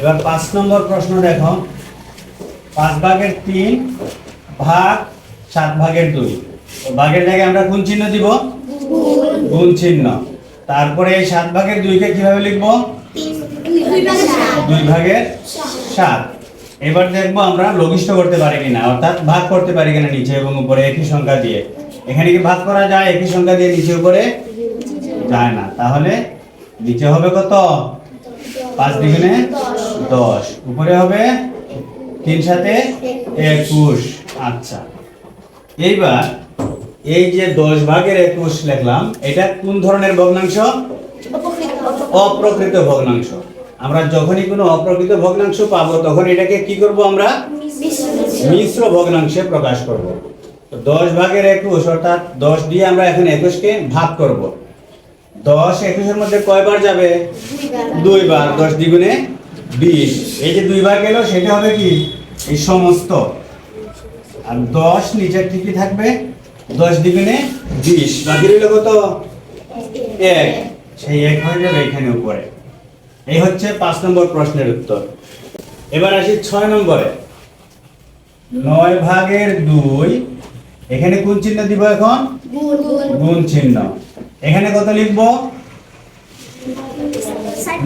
এবার পাঁচ নম্বর প্রশ্ন দেখো। পাঁচ ভাগের তিন ভাগ সাত ভাগের দুই। ভাগের জায়গায় আমরা কোন চিহ্ন দিব? গুণ চিহ্ন। তারপরে এই সাত ভাগের দুইকে কীভাবে লিখব? দুই ভাগের সাত। এবার দেখব আমরা লঘিষ্ঠ করতে পারি কিনা, অর্থাৎ ভাগ করতে পারি কিনা নিচে এবং উপরে একই সংখ্যা দিয়ে। এখানে কি ভাগ করা যায়? একই সংখ্যা দিয়ে নিচে উপরে যায় না। তাহলে নিচে হবে কত? পাঁচ দ্বিগুণে দশ। উপরে হবে তিন সাথে একুশ। আচ্ছা। এইবার এই যে দশ ভাগের একুশ লিখলাম, এটা কোন ধরনের ভগ্নাংশ? অপ্রকৃত ভগ্নাংশ। আমরা যখনই কোনো অপ্রকৃত ভগ্নাংশ পাবো, তখন এটাকে কি করব আমরা? মিশ্র ভগ্নাংশে প্রকাশ করব। দশ ভাগের একুশ, অর্থাৎ দশ দিয়ে আমরা এখন একুশকে ভাগ করব। দশ একুশের মধ্যে কয়বার যাবে? দুইবার। দশ দ্বিগুণে বিশ। এই যে দুইবার গেল সেটা হবে কি? এই সমস্ত। আর দশ নিচের ঠিকই থাকবে? দশ দ্বিগুণে বিশ। বাকি রইল কত? এক। সেই এক হয়ে যাবে এখানে উপরে। এই হচ্ছে পাঁচ নম্বর প্রশ্নের উত্তর। এবার আসি ছয় নম্বরে। নয় ভাগের দুই। এখানে কোন চিহ্ন দিব এখন? গুণ চিহ্ন। এখানে কত লিখব?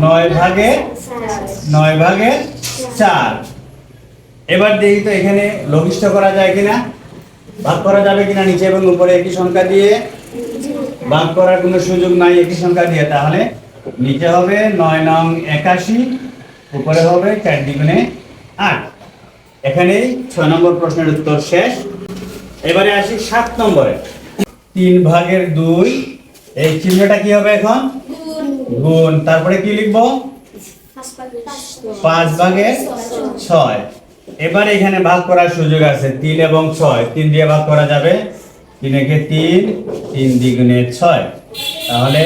নয় ভাগে নয় ভাগে চার। এবার দেখি তো এখানে লঘিষ্ঠ করা যায় কিনা, ভাগ করা যাবে কিনা নিচে এবং উপরে একই সংখ্যা দিয়ে। ভাগ করার কোনো সুযোগ নাই একই সংখ্যা দিয়ে, তাহলে নিচে হবে নয় নং একাশি, উপরে হবে চার দ্বিগুণে আট। এখানেই ছয় নম্বর প্রশ্নের উত্তর শেষ। এবারে আসি সাত নম্বরে। তিন ভাগের দুই, এই চিহ্নটা কি হবে এখন? গুণ। তারপরে কি লিখব? পাঁচ ভাগের ছয়। এবার এখানে ভাগ করার সুযোগ আছে। তিন এবং ছয়। তিন দিয়ে ভাগ করা যাবে তিন একে তিন তিন দ্বিগুণে ছয়। তাহলে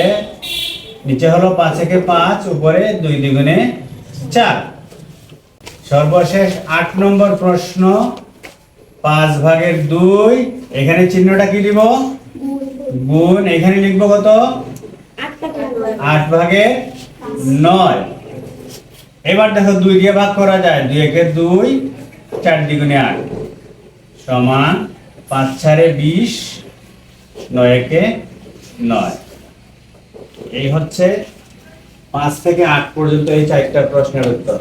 নিচে হলো পাঁচ একে পাঁচ, উপরে দুই দ্বিগুণে চার। সর্বশেষ আট নম্বর প্রশ্ন। পাঁচ ভাগের দুই। এখানে চিহ্নটা কি দিব গুণ। এখানে লিখব কত? আট ভাগে নয়। এবার দেখো দুই দিয়ে ভাগ করা যায়। দুই একে দুই, চার দ্বিগুণে আট। সমান পাঁচ চারে বিশ, নয় একে নয়। এই হচ্ছে পাঁচ থেকে আট পর্যন্ত এই চারটা প্রশ্নের উত্তর।